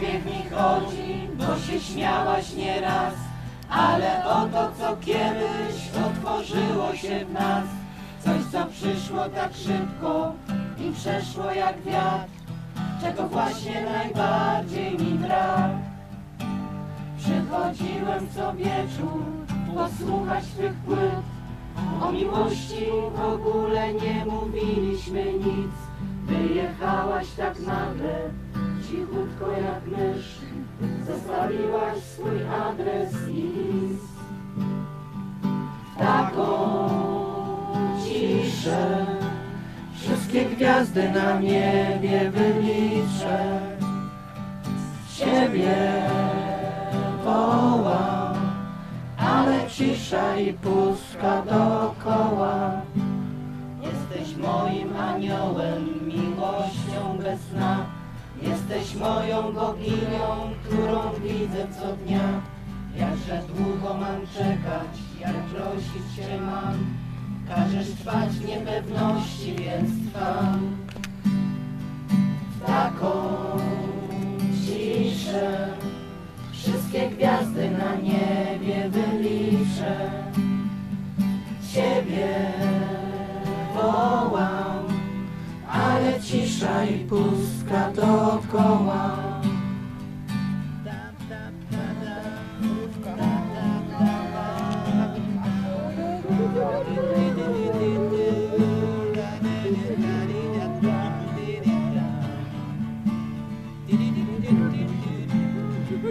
śmiech mi chodzi, bo się śmiałaś nieraz. Ale oto co kiedyś otworzyło się w nas. Coś co przyszło tak szybko i przeszło jak wiatr. Czego właśnie najbardziej mi brak. Przychodziłem co wieczór posłuchać twych płyt. O miłości w ogóle nie mówiliśmy nic. Wyjechałaś tak nagle, cichutko jak mysz. Zostawiłaś swój adres i list. Taką ciszę wszystkie gwiazdy na niebie wyliczę. Ciebie wołam, ale cisza i pustka dookoła. Jesteś moim aniołem, miłością bez dna. Jesteś moją boginią, którą widzę co dnia. Jakże długo mam czekać, jak prosić Cię mam. Każesz trwać niepewności, więc trwam. W taką ciszę wszystkie gwiazdy na niebie wyliczę. Cisza i pustka dookoła.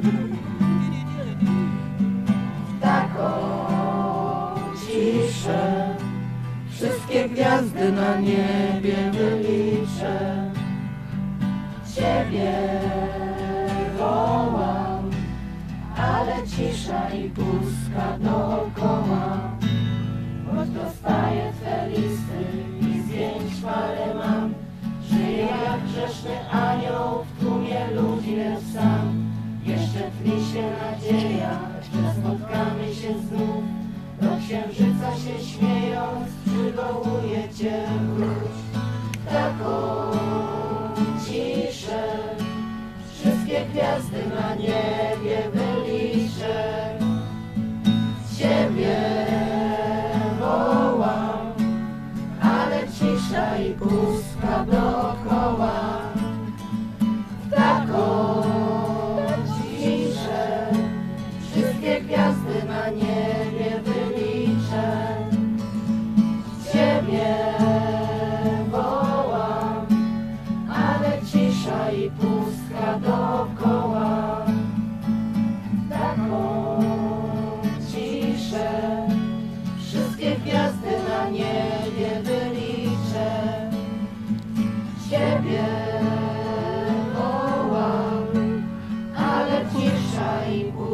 taką Wszystkie gwiazdy na niebie wyliczę. Ciebie wołam Ale cisza i pustka dookoła. Choć dostaję twe listy i zdjęć parę mam Żyję jak grzeszny anioł w tłumie ludzi lecz sam. Jeszcze tli się nadzieja, że spotkamy się znów księżyca się śmiejąc przywołuję Cię wróć Taką ciszę Wszystkie gwiazdy na niebie wyliczę Ciebie wołam ale cisza i pustka dookoła. Taką ciszę wszystkie gwiazdy na niebie people.